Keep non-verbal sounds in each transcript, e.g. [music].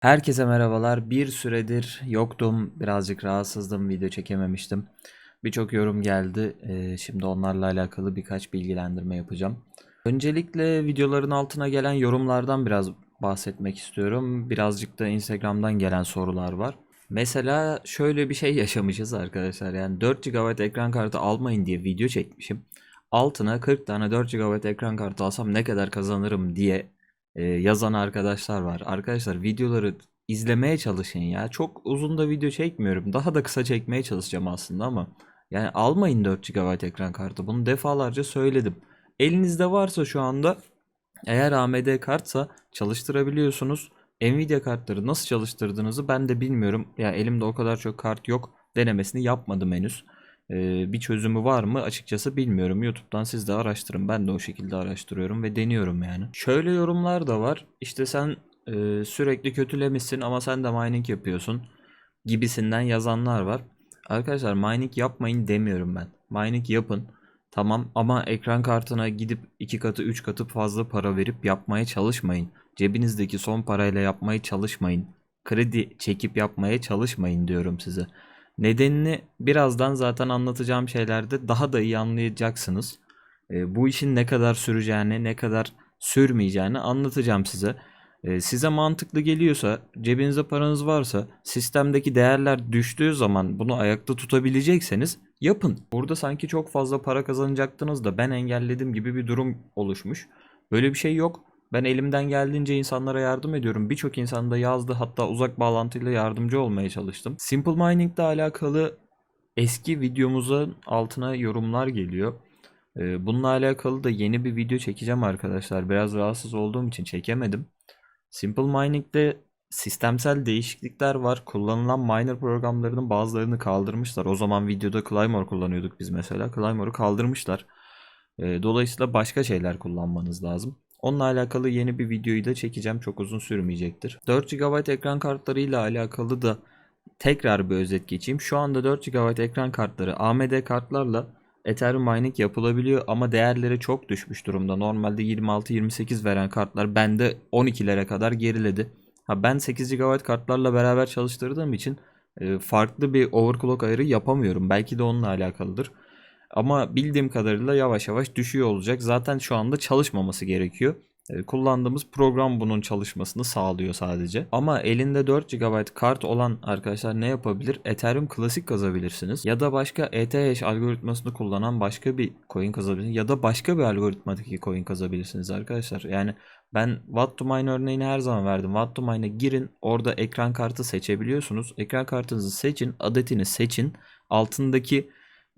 Herkese merhabalar. Bir süredir yoktum. Birazcık rahatsızdım. Video çekememiştim. Birçok yorum geldi. Ee, şimdi onlarla alakalı birkaç bilgilendirme yapacağım. Öncelikle videoların altına gelen yorumlardan biraz bahsetmek istiyorum. Birazcık da Instagram'dan gelen sorular var. Mesela şöyle bir şey [laughs] yaşamışız arkadaşlar. Yani 4 GB ekran kartı almayın diye video çekmişim. Altına 40 tane 4 GB ekran kartı alsam ne kadar kazanırım diye e, yazan arkadaşlar var. Arkadaşlar videoları izlemeye çalışın ya. Çok uzun da video çekmiyorum. Daha da kısa çekmeye çalışacağım aslında ama yani almayın 4 GB ekran kartı. Bunu defalarca söyledim. Elinizde varsa şu anda eğer AMD kartsa çalıştırabiliyorsunuz. Nvidia kartları nasıl çalıştırdığınızı ben de bilmiyorum. Ya elimde o kadar çok kart yok. Denemesini yapmadım henüz. Bir çözümü var mı açıkçası bilmiyorum. YouTube'dan siz de araştırın. Ben de o şekilde araştırıyorum ve deniyorum yani. Şöyle yorumlar da var. İşte sen sürekli kötülemişsin ama sen de mining yapıyorsun gibisinden yazanlar var. Arkadaşlar mining yapmayın demiyorum ben. Mining yapın. Tamam ama ekran kartına gidip 2 katı 3 katı fazla para verip yapmaya çalışmayın. Cebinizdeki son parayla yapmaya çalışmayın. Kredi çekip yapmaya çalışmayın diyorum size. Nedenini birazdan zaten anlatacağım şeylerde daha da iyi anlayacaksınız. E, bu işin ne kadar süreceğini, ne kadar sürmeyeceğini anlatacağım size. E, size mantıklı geliyorsa, cebinizde paranız varsa, sistemdeki değerler düştüğü zaman bunu ayakta tutabilecekseniz yapın. Burada sanki çok fazla para kazanacaktınız da ben engelledim gibi bir durum oluşmuş. Böyle bir şey yok. Ben elimden geldiğince insanlara yardım ediyorum. Birçok insan da yazdı hatta uzak bağlantıyla yardımcı olmaya çalıştım. Simple Mining ile alakalı eski videomuzun altına yorumlar geliyor. Ee, Bununla alakalı da yeni bir video çekeceğim arkadaşlar. Biraz rahatsız olduğum için çekemedim. Simple Mining'de sistemsel değişiklikler var. Kullanılan miner programlarının bazılarını kaldırmışlar. O zaman videoda Claymore kullanıyorduk biz mesela. Claymore'u kaldırmışlar. Ee, Dolayısıyla başka şeyler kullanmanız lazım. Onunla alakalı yeni bir videoyu da çekeceğim. Çok uzun sürmeyecektir. 4 GB ekran kartlarıyla alakalı da tekrar bir özet geçeyim. Şu anda 4 GB ekran kartları AMD kartlarla Ethereum mining yapılabiliyor ama değerleri çok düşmüş durumda. Normalde 26-28 veren kartlar bende 12'lere kadar geriledi. Ha ben 8 GB kartlarla beraber çalıştırdığım için e, farklı bir overclock ayarı yapamıyorum. Belki de onunla alakalıdır. Ama bildiğim kadarıyla yavaş yavaş düşüyor olacak. Zaten şu anda çalışmaması gerekiyor. E, Kullandığımız program bunun çalışmasını sağlıyor sadece. Ama elinde 4 GB kart olan arkadaşlar ne yapabilir? Ethereum klasik kazabilirsiniz. Ya da başka ETH algoritmasını kullanan başka bir coin kazabilirsiniz. Ya da başka bir algoritmadaki coin kazabilirsiniz arkadaşlar. Yani ben Watt to Mine örneğini her zaman verdim. Watt to Mine'a girin. Orada ekran kartı seçebiliyorsunuz. Ekran kartınızı seçin. Adetini seçin. Altındaki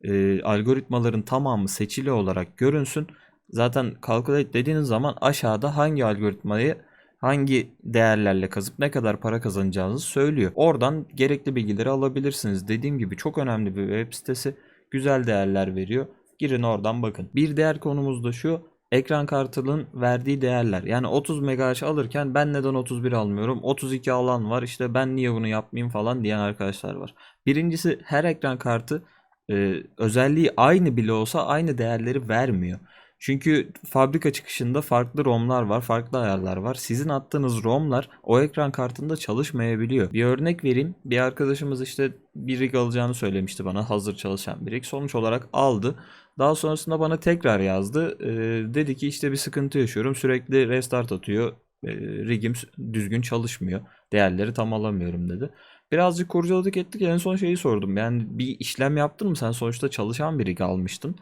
e, algoritmaların tamamı seçili olarak görünsün. Zaten calculate dediğiniz zaman aşağıda hangi algoritmayı hangi değerlerle kazıp ne kadar para kazanacağınızı söylüyor. Oradan gerekli bilgileri alabilirsiniz. Dediğim gibi çok önemli bir web sitesi. Güzel değerler veriyor. Girin oradan bakın. Bir diğer konumuz da şu. Ekran kartının verdiği değerler. Yani 30 MHz alırken ben neden 31 almıyorum? 32 alan var. İşte ben niye bunu yapmayayım falan diyen arkadaşlar var. Birincisi her ekran kartı e, özelliği aynı bile olsa aynı değerleri vermiyor. Çünkü fabrika çıkışında farklı ROM'lar var, farklı ayarlar var. Sizin attığınız ROM'lar o ekran kartında çalışmayabiliyor. Bir örnek vereyim. Bir arkadaşımız işte bir rig alacağını söylemişti bana. Hazır çalışan bir rig. Sonuç olarak aldı. Daha sonrasında bana tekrar yazdı. Ee, dedi ki işte bir sıkıntı yaşıyorum. Sürekli restart atıyor. Ee, rigim düzgün çalışmıyor. Değerleri tam alamıyorum dedi. Birazcık kurcaladık ettik. En son şeyi sordum. Yani bir işlem yaptın mı? Sen sonuçta çalışan bir rig almıştın.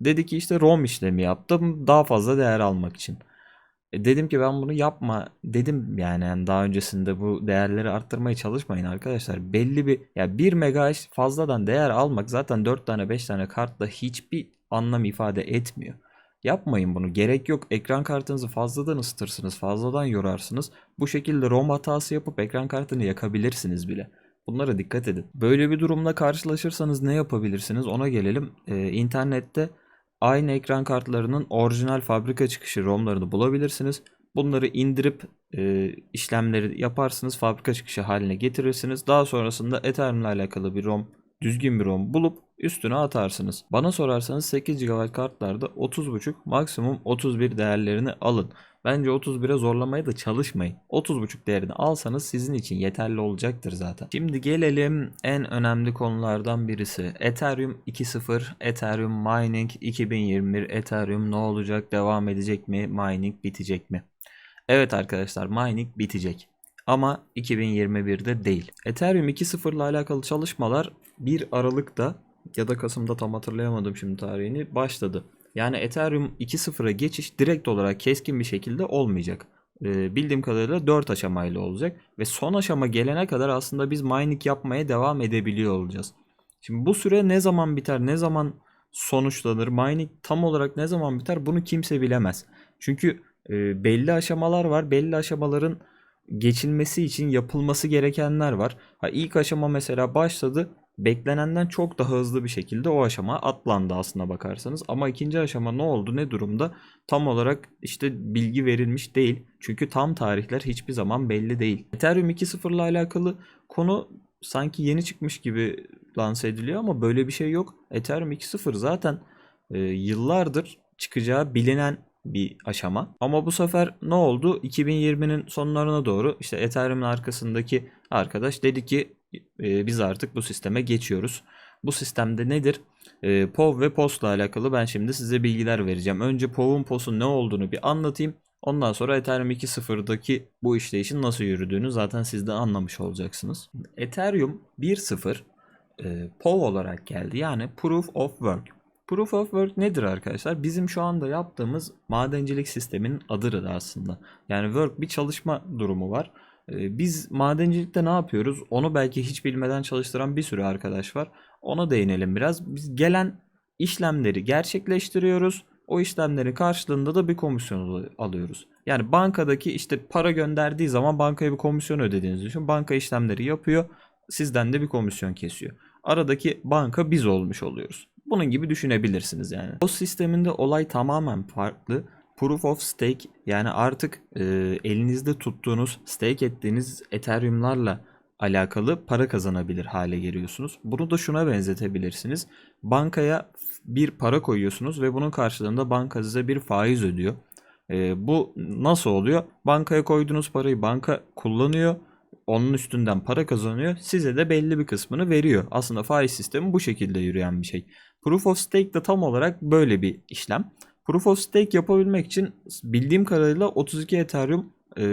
Dedi ki işte ROM işlemi yaptım daha fazla değer almak için. E dedim ki ben bunu yapma dedim yani daha öncesinde bu değerleri arttırmaya çalışmayın arkadaşlar. Belli bir ya 1 MHz fazladan değer almak zaten 4 tane 5 tane kartla hiçbir anlam ifade etmiyor. Yapmayın bunu. Gerek yok. Ekran kartınızı fazladan ısıtırsınız, fazladan yorarsınız. Bu şekilde ROM hatası yapıp ekran kartını yakabilirsiniz bile. Bunlara dikkat edin. Böyle bir durumla karşılaşırsanız ne yapabilirsiniz? Ona gelelim. Ee, internette aynı ekran kartlarının orijinal fabrika çıkışı ROM'larını bulabilirsiniz. Bunları indirip e, işlemleri yaparsınız, fabrika çıkışı haline getirirsiniz. Daha sonrasında Ethereum ile alakalı bir ROM, düzgün bir ROM bulup üstüne atarsınız. Bana sorarsanız 8 GB kartlarda 30.5 maksimum 31 değerlerini alın. Bence 31'e zorlamaya da çalışmayın. 30.5 değerini alsanız sizin için yeterli olacaktır zaten. Şimdi gelelim en önemli konulardan birisi. Ethereum 2.0, Ethereum Mining 2021, Ethereum ne olacak, devam edecek mi, mining bitecek mi? Evet arkadaşlar mining bitecek. Ama 2021'de değil. Ethereum 2.0 ile alakalı çalışmalar 1 Aralık'ta ya da Kasım'da tam hatırlayamadım şimdi tarihini başladı. Yani Ethereum 2.0'a geçiş direkt olarak keskin bir şekilde olmayacak. Ee, bildiğim kadarıyla 4 aşamayla olacak ve son aşama gelene kadar aslında biz mining yapmaya devam edebiliyor olacağız. Şimdi bu süre ne zaman biter, ne zaman sonuçlanır, mining tam olarak ne zaman biter bunu kimse bilemez. Çünkü e, belli aşamalar var. Belli aşamaların geçilmesi için yapılması gerekenler var. Ha, ilk aşama mesela başladı. Beklenenden çok daha hızlı bir şekilde o aşama atlandı aslına bakarsanız. Ama ikinci aşama ne oldu ne durumda tam olarak işte bilgi verilmiş değil. Çünkü tam tarihler hiçbir zaman belli değil. Ethereum 2.0 ile alakalı konu sanki yeni çıkmış gibi lanse ediliyor ama böyle bir şey yok. Ethereum 2.0 zaten e, yıllardır çıkacağı bilinen bir aşama. Ama bu sefer ne oldu? 2020'nin sonlarına doğru işte Ethereum'un arkasındaki arkadaş dedi ki e, biz artık bu sisteme geçiyoruz. Bu sistemde nedir? E, POV ve POS ile alakalı ben şimdi size bilgiler vereceğim. Önce POV'un POS'un ne olduğunu bir anlatayım. Ondan sonra Ethereum 2.0'daki bu işleyişin nasıl yürüdüğünü zaten siz de anlamış olacaksınız. Ethereum 1.0 e, POV olarak geldi. Yani Proof of Work. Proof of Work nedir arkadaşlar? Bizim şu anda yaptığımız madencilik sisteminin adıdır aslında. Yani work bir çalışma durumu var. Ee, Biz madencilikte ne yapıyoruz? Onu belki hiç bilmeden çalıştıran bir sürü arkadaş var. Ona değinelim biraz. Biz gelen işlemleri gerçekleştiriyoruz. O işlemlerin karşılığında da bir komisyon al- alıyoruz. Yani bankadaki işte para gönderdiği zaman bankaya bir komisyon ödediğinizi düşün. Banka işlemleri yapıyor. Sizden de bir komisyon kesiyor. Aradaki banka biz olmuş oluyoruz. Bunun gibi düşünebilirsiniz yani. O sisteminde olay tamamen farklı. Proof of stake yani artık e, elinizde tuttuğunuz, stake ettiğiniz Ethereum'larla alakalı para kazanabilir hale geliyorsunuz. Bunu da şuna benzetebilirsiniz. Bankaya bir para koyuyorsunuz ve bunun karşılığında banka size bir faiz ödüyor. E, bu nasıl oluyor? Bankaya koyduğunuz parayı banka kullanıyor. Onun üstünden para kazanıyor. Size de belli bir kısmını veriyor. Aslında faiz sistemi bu şekilde yürüyen bir şey. Proof of Stake de tam olarak böyle bir işlem. Proof of Stake yapabilmek için bildiğim kadarıyla 32 Ethereum e,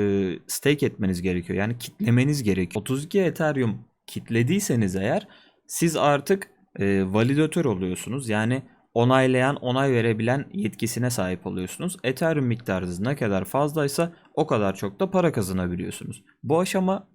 stake etmeniz gerekiyor. Yani kitlemeniz gerekiyor. 32 Ethereum kitlediyseniz eğer siz artık e, validatör oluyorsunuz. Yani onaylayan, onay verebilen yetkisine sahip oluyorsunuz. Ethereum miktarınız ne kadar fazlaysa o kadar çok da para kazanabiliyorsunuz. Bu aşama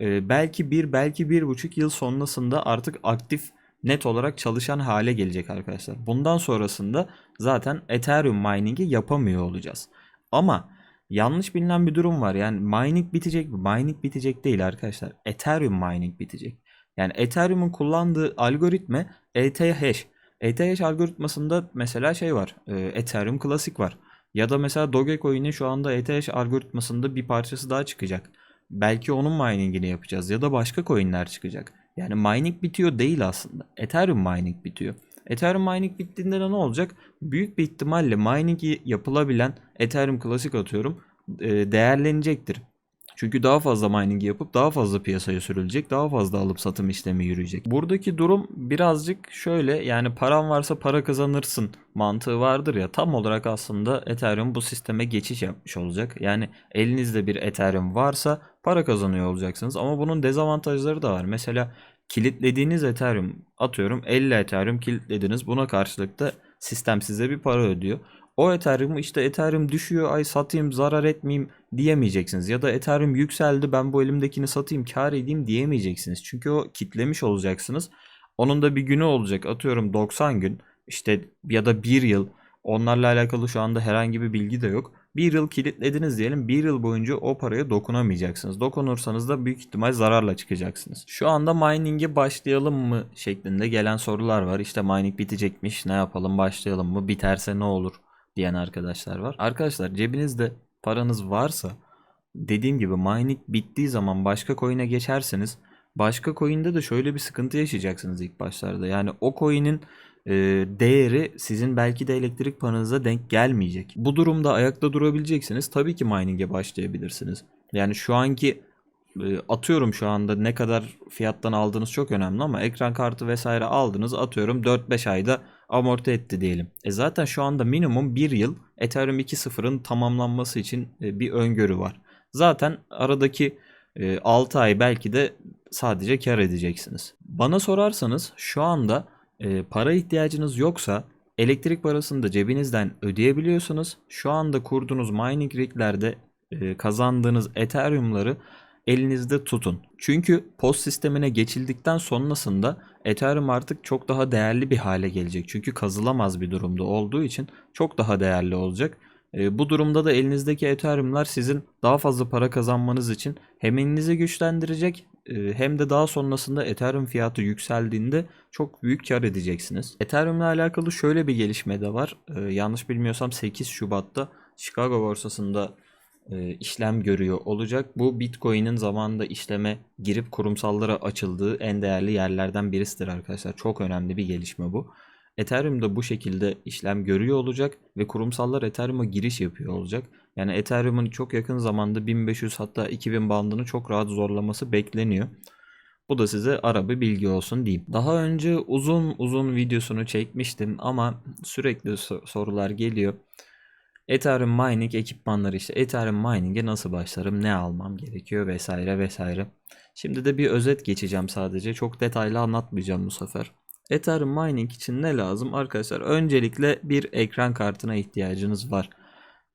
e, belki bir, belki bir buçuk yıl sonrasında artık aktif net olarak çalışan hale gelecek arkadaşlar. Bundan sonrasında zaten Ethereum mining'i yapamıyor olacağız. Ama yanlış bilinen bir durum var. Yani mining bitecek mi? Mining bitecek değil arkadaşlar. Ethereum mining bitecek. Yani Ethereum'un kullandığı algoritma ETH. ETH algoritmasında mesela şey var. e, Ethereum klasik var. Ya da mesela Dogecoin'in şu anda ETH algoritmasında bir parçası daha çıkacak. Belki onun miningini yapacağız ya da başka coinler çıkacak. Yani mining bitiyor değil aslında. Ethereum mining bitiyor. Ethereum mining bittiğinde de ne olacak? Büyük bir ihtimalle miningi yapılabilen Ethereum klasik atıyorum e, değerlenecektir. Çünkü daha fazla mining yapıp daha fazla piyasaya sürülecek, daha fazla alıp satım işlemi yürüyecek. Buradaki durum birazcık şöyle yani paran varsa para kazanırsın mantığı vardır ya tam olarak aslında Ethereum bu sisteme geçiş yapmış olacak. Yani elinizde bir Ethereum varsa para kazanıyor olacaksınız ama bunun dezavantajları da var. Mesela kilitlediğiniz Ethereum atıyorum 50 Ethereum kilitlediniz buna karşılık da sistem size bir para ödüyor. O Ethereum işte Ethereum düşüyor ay satayım zarar etmeyeyim diyemeyeceksiniz. Ya da Ethereum yükseldi ben bu elimdekini satayım kar edeyim diyemeyeceksiniz. Çünkü o kitlemiş olacaksınız. Onun da bir günü olacak atıyorum 90 gün işte ya da 1 yıl onlarla alakalı şu anda herhangi bir bilgi de yok. Bir yıl kilitlediniz diyelim. Bir yıl boyunca o paraya dokunamayacaksınız. Dokunursanız da büyük ihtimal zararla çıkacaksınız. Şu anda mining'e başlayalım mı şeklinde gelen sorular var. İşte mining bitecekmiş ne yapalım başlayalım mı biterse ne olur diyen arkadaşlar var. Arkadaşlar cebinizde paranız varsa dediğim gibi mining bittiği zaman başka coin'e geçerseniz başka coin'de de şöyle bir sıkıntı yaşayacaksınız ilk başlarda. Yani o coin'in e, değeri sizin belki de elektrik paranıza denk gelmeyecek. Bu durumda ayakta durabileceksiniz. Tabii ki mining'e başlayabilirsiniz. Yani şu anki atıyorum şu anda ne kadar fiyattan aldığınız çok önemli ama ekran kartı vesaire aldınız atıyorum 4-5 ayda amorti etti diyelim. E zaten şu anda minimum 1 yıl Ethereum 2.0'ın tamamlanması için e, bir öngörü var. Zaten aradaki e, 6 ay belki de sadece kar edeceksiniz. Bana sorarsanız şu anda e, para ihtiyacınız yoksa elektrik parasını da cebinizden ödeyebiliyorsunuz. Şu anda kurduğunuz mining riglerde e, kazandığınız Ethereum'ları elinizde tutun. Çünkü post sistemine geçildikten sonrasında Ethereum artık çok daha değerli bir hale gelecek. Çünkü kazılamaz bir durumda olduğu için çok daha değerli olacak. E, bu durumda da elinizdeki Ethereum'lar sizin daha fazla para kazanmanız için hem elinizi güçlendirecek e, hem de daha sonrasında Ethereum fiyatı yükseldiğinde çok büyük kar edeceksiniz. Ethereum ile alakalı şöyle bir gelişme de var. E, yanlış bilmiyorsam 8 Şubat'ta Chicago borsasında işlem görüyor olacak. Bu Bitcoin'in zamanında işleme girip kurumsallara açıldığı en değerli yerlerden birisidir arkadaşlar. Çok önemli bir gelişme bu. Ethereum da bu şekilde işlem görüyor olacak ve kurumsallar Ethereum'a giriş yapıyor olacak. Yani Ethereum'un çok yakın zamanda 1500 hatta 2000 bandını çok rahat zorlaması bekleniyor. Bu da size ara bir bilgi olsun diyeyim. Daha önce uzun uzun videosunu çekmiştim ama sürekli sorular geliyor. Ethereum mining ekipmanları işte Ethereum mining'e nasıl başlarım, ne almam gerekiyor vesaire vesaire. Şimdi de bir özet geçeceğim sadece. Çok detaylı anlatmayacağım bu sefer. Ethereum mining için ne lazım? Arkadaşlar öncelikle bir ekran kartına ihtiyacınız var.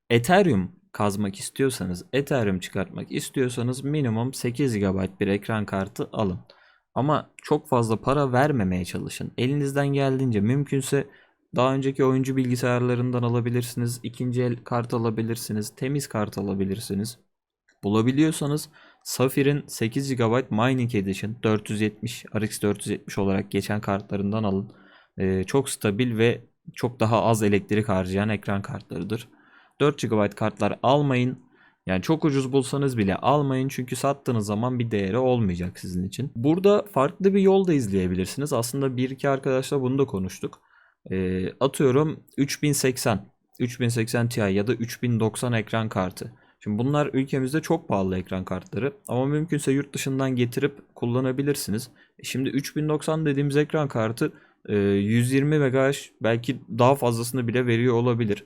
Ethereum kazmak istiyorsanız, Ethereum çıkartmak istiyorsanız minimum 8 GB bir ekran kartı alın. Ama çok fazla para vermemeye çalışın. Elinizden geldiğince mümkünse daha önceki oyuncu bilgisayarlarından alabilirsiniz. ikinci el kart alabilirsiniz. Temiz kart alabilirsiniz. Bulabiliyorsanız Saphir'in 8 GB Mining Edition 470 RX 470 olarak geçen kartlarından alın. Ee, çok stabil ve çok daha az elektrik harcayan ekran kartlarıdır. 4 GB kartlar almayın. Yani çok ucuz bulsanız bile almayın çünkü sattığınız zaman bir değeri olmayacak sizin için. Burada farklı bir yol da izleyebilirsiniz. Aslında bir iki arkadaşla bunu da konuştuk. E, atıyorum 3080, 3080 Ti ya da 3090 ekran kartı. Şimdi bunlar ülkemizde çok pahalı ekran kartları ama mümkünse yurt dışından getirip kullanabilirsiniz. E, şimdi 3090 dediğimiz ekran kartı 120 MHz belki daha fazlasını bile veriyor olabilir.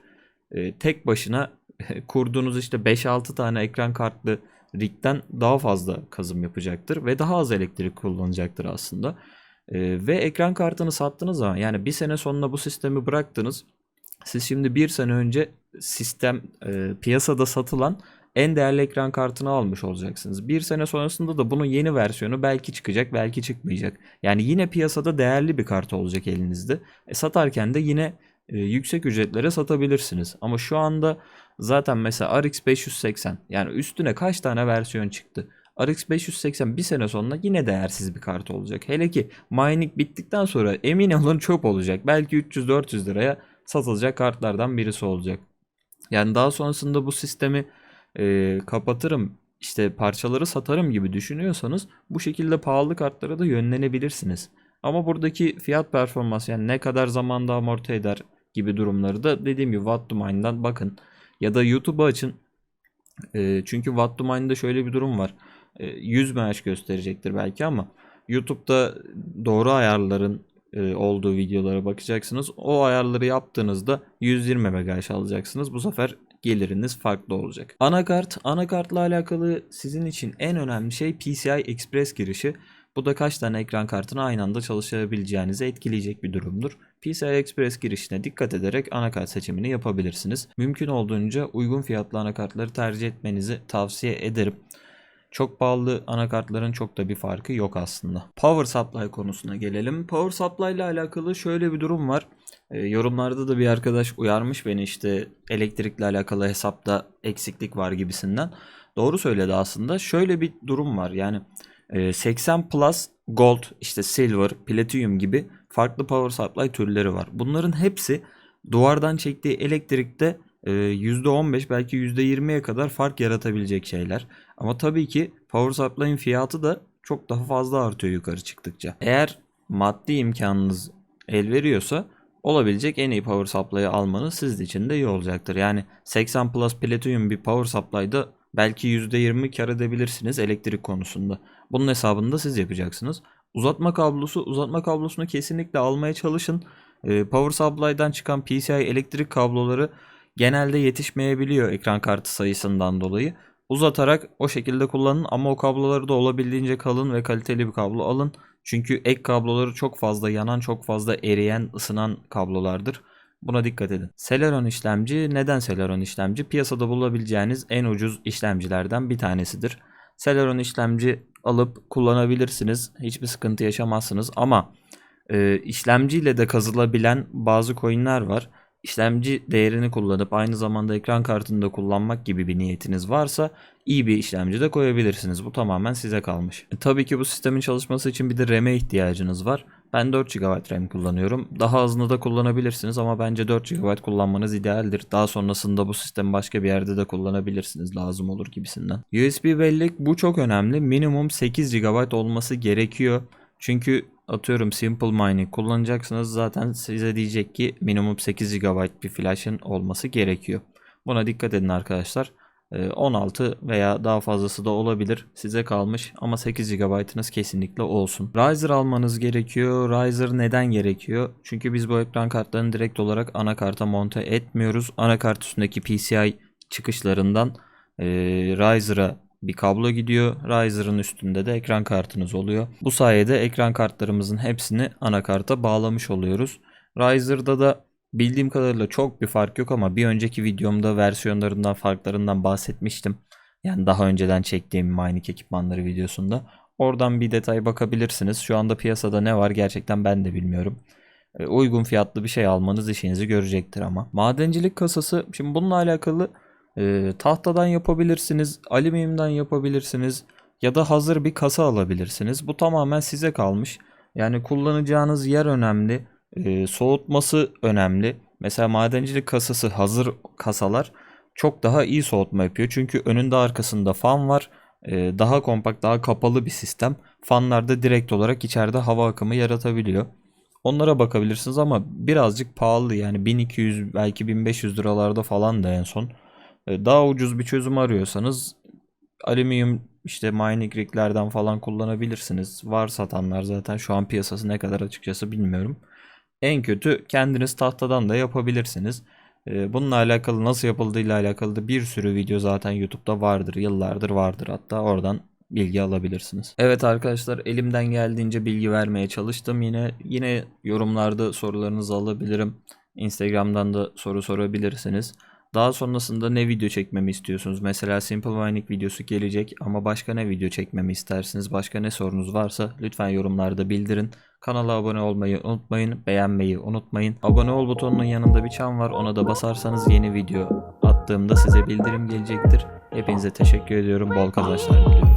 E, tek başına [laughs] kurduğunuz işte 5-6 tane ekran kartlı rigden daha fazla kazım yapacaktır ve daha az elektrik kullanacaktır aslında. Ee, ve ekran kartını sattığınız zaman yani bir sene sonuna bu sistemi bıraktınız. Siz şimdi bir sene önce sistem e, piyasada satılan en değerli ekran kartını almış olacaksınız. Bir sene sonrasında da bunun yeni versiyonu belki çıkacak belki çıkmayacak. Yani yine piyasada değerli bir kart olacak elinizde. E, satarken de yine e, yüksek ücretlere satabilirsiniz. Ama şu anda zaten mesela RX 580 yani üstüne kaç tane versiyon çıktı? RX 580 bir sene sonra yine değersiz bir kart olacak. Hele ki mining bittikten sonra emin olun çöp olacak. Belki 300-400 liraya satılacak kartlardan birisi olacak. Yani daha sonrasında bu sistemi e, kapatırım işte parçaları satarım gibi düşünüyorsanız bu şekilde pahalı kartlara da yönlenebilirsiniz. Ama buradaki fiyat performans yani ne kadar zamanda amorti eder gibi durumları da dediğim gibi to Mine'dan bakın. Ya da YouTube'a açın. E, çünkü Watt to Mine'da şöyle bir durum var. 100 e, MH gösterecektir belki ama YouTube'da doğru ayarların e, olduğu videolara bakacaksınız. O ayarları yaptığınızda 120 MHz alacaksınız. Bu sefer geliriniz farklı olacak. Anakart, anakartla alakalı sizin için en önemli şey PCI Express girişi. Bu da kaç tane ekran kartını aynı anda çalışabileceğinizi etkileyecek bir durumdur. PCI Express girişine dikkat ederek anakart seçimini yapabilirsiniz. Mümkün olduğunca uygun fiyatlı anakartları tercih etmenizi tavsiye ederim. Çok pahalı anakartların çok da bir farkı yok aslında. Power supply konusuna gelelim. Power supply ile alakalı şöyle bir durum var. E, yorumlarda da bir arkadaş uyarmış beni işte elektrikle alakalı hesapta eksiklik var gibisinden. Doğru söyledi aslında. Şöyle bir durum var. Yani e, 80 plus gold, işte silver, platinum gibi farklı power supply türleri var. Bunların hepsi duvardan çektiği elektrikte %15 ee, belki %20'ye kadar fark yaratabilecek şeyler. Ama tabii ki power supply'in fiyatı da çok daha fazla artıyor yukarı çıktıkça. Eğer maddi imkanınız el veriyorsa olabilecek en iyi power supply'ı almanız sizin için de iyi olacaktır. Yani 80 plus platinum bir power supply'da belki %20 kar edebilirsiniz elektrik konusunda. Bunun hesabını da siz yapacaksınız. Uzatma kablosu, uzatma kablosunu kesinlikle almaya çalışın. Ee, power supply'dan çıkan PCI elektrik kabloları genelde yetişmeyebiliyor ekran kartı sayısından dolayı. Uzatarak o şekilde kullanın ama o kabloları da olabildiğince kalın ve kaliteli bir kablo alın. Çünkü ek kabloları çok fazla yanan, çok fazla eriyen, ısınan kablolardır. Buna dikkat edin. Celeron işlemci neden Celeron işlemci? Piyasada bulabileceğiniz en ucuz işlemcilerden bir tanesidir. Celeron işlemci alıp kullanabilirsiniz. Hiçbir sıkıntı yaşamazsınız ama e, işlemciyle de kazılabilen bazı coinler var. İşlemci değerini kullanıp aynı zamanda ekran kartını da kullanmak gibi bir niyetiniz varsa iyi bir işlemci de koyabilirsiniz. Bu tamamen size kalmış. E, tabii ki bu sistemin çalışması için bir de RAM'e ihtiyacınız var. Ben 4 GB RAM kullanıyorum. Daha hızlı da kullanabilirsiniz ama bence 4 GB kullanmanız idealdir. Daha sonrasında bu sistemi başka bir yerde de kullanabilirsiniz lazım olur gibisinden. USB bellek bu çok önemli. Minimum 8 GB olması gerekiyor. Çünkü atıyorum Simple Mining kullanacaksınız zaten size diyecek ki minimum 8 GB bir flash'ın olması gerekiyor. Buna dikkat edin arkadaşlar. Ee, 16 veya daha fazlası da olabilir. Size kalmış ama 8 GB'ınız kesinlikle olsun. Riser almanız gerekiyor. Riser neden gerekiyor? Çünkü biz bu ekran kartlarını direkt olarak anakarta monte etmiyoruz. Anakart üstündeki PCI çıkışlarından e, Riser'a bir kablo gidiyor. Riser'ın üstünde de ekran kartınız oluyor. Bu sayede ekran kartlarımızın hepsini anakarta bağlamış oluyoruz. Riser'da da bildiğim kadarıyla çok bir fark yok ama bir önceki videomda versiyonlarından farklarından bahsetmiştim. Yani daha önceden çektiğim mining ekipmanları videosunda. Oradan bir detay bakabilirsiniz. Şu anda piyasada ne var gerçekten ben de bilmiyorum. E, uygun fiyatlı bir şey almanız işinizi görecektir ama. Madencilik kasası şimdi bununla alakalı e, tahtadan yapabilirsiniz, alüminyumdan yapabilirsiniz ya da hazır bir kasa alabilirsiniz. Bu tamamen size kalmış. Yani kullanacağınız yer önemli, e, soğutması önemli. Mesela madencilik kasası hazır kasalar çok daha iyi soğutma yapıyor. Çünkü önünde arkasında fan var. E, daha kompakt, daha kapalı bir sistem. Fanlar da direkt olarak içeride hava akımı yaratabiliyor. Onlara bakabilirsiniz ama birazcık pahalı yani 1200 belki 1500 liralarda falan da en son. E, Daha ucuz bir çözüm arıyorsanız alüminyum işte mining riglerden falan kullanabilirsiniz. Var satanlar zaten şu an piyasası ne kadar açıkçası bilmiyorum. En kötü kendiniz tahtadan da yapabilirsiniz. E, Bununla alakalı nasıl yapıldığıyla alakalı da bir sürü video zaten YouTube'da vardır. Yıllardır vardır hatta oradan bilgi alabilirsiniz. Evet arkadaşlar elimden geldiğince bilgi vermeye çalıştım. Yine yine yorumlarda sorularınızı alabilirim. Instagram'dan da soru sorabilirsiniz. Daha sonrasında ne video çekmemi istiyorsunuz? Mesela Simple Mining videosu gelecek ama başka ne video çekmemi istersiniz? Başka ne sorunuz varsa lütfen yorumlarda bildirin. Kanala abone olmayı unutmayın, beğenmeyi unutmayın. Abone ol butonunun yanında bir çan var. Ona da basarsanız yeni video attığımda size bildirim gelecektir. Hepinize teşekkür ediyorum. Bol kazançlar diliyorum.